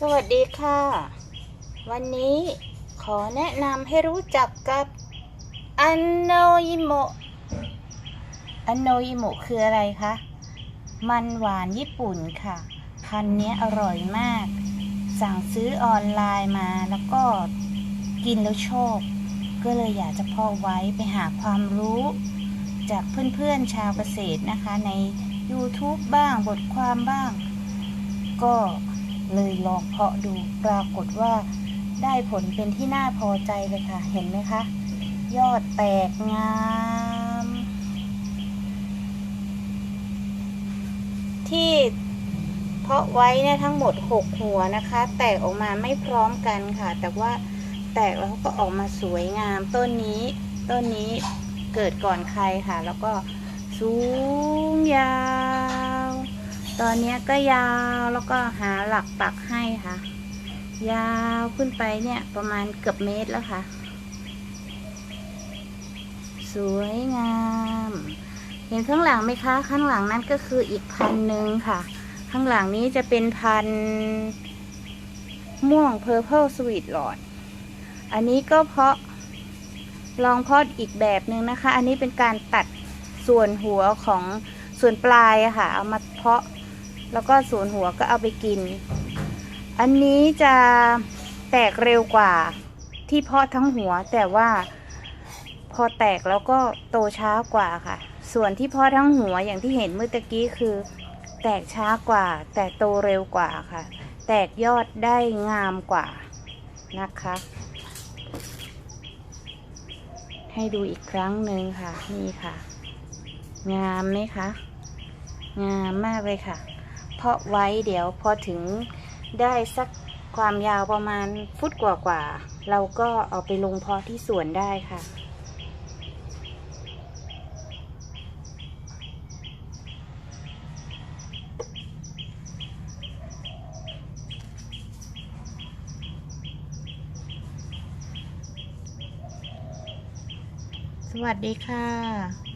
สวัสดีค่ะ วันนี้ขอแนะนำให้รู้จักกับอันโนยิโมะอันโนยิโมะคืออะไรคะ มันหวานญี่ปุ่นค่ะ พันนี้อร่อยมาก สั่งซื้อออนไลน์มาแล้วก็กินแล้วชอบ ก็เลยอยากจะพาะไว้ไปหาความรู้ จากเพื่อนๆชาวเกษตรนะคะใน YouTube บ้างบทความบ้าง ก็ เลยลองเพาะดูปรากฏว่าได้ผลเป็นที่น่าพอใจเลยค่ะ เห็นไหมคะ ยอดแตกงาม ที่เพาะไว้เนี่ยทั้งหมด 6 หัวนะคะ แตกออกมาไม่พร้อมกันค่ะ แต่ว่าแตกแล้วก็ออกมาสวยงาม ต้นนี้ ต้นนี้เกิดก่อนใครค่ะ แล้วก็สูงยาว ตอนนี้ก็ยาวแล้วก็หาหลักปักให้ค่ะ ยาวขึ้นไปเนี่ยประมาณเกือบเมตรแล้วค่ะ สวยงาม เห็นข้างหลังไหมคะ ข้างหลังนั้นก็คืออีกพันหนึ่งค่ะ ข้างหลังนี้จะเป็นพันม่วง Purple Sweet Lord อันนี้ก็เพาะลองเพาะอีกแบบหนึ่งนะคะ อันนี้เป็นการตัดส่วนหัวของส่วนปลายอะค่ะ เอามาเพาะ แล้วก็ส่วนหัวก็เอาไปกิน อันนี้จะแตกเร็วกว่าที่เพาะทั้งหัวแต่ว่าพอแตกแล้วก็โตช้ากว่าค่ะ ส่วนที่เพาะทั้งหัวอย่างที่เห็นเมื่อตะกี้คือ แตกช้ากว่า แต่โตเร็วกว่าค่ะ แตกยอดได้งามกว่านะคะ ให้ดูอีกครั้งหนึ่งค่ะ นี่ค่ะ งามไหมคะ งามมากเลยค่ะ เพาะไว้เดี๋ยวพอถึงได้สักความยาวประมาณฟุตกว่าๆเราก็เอาไปลงเพาะที่สวนได้ค่ะสวัสดีค่ะ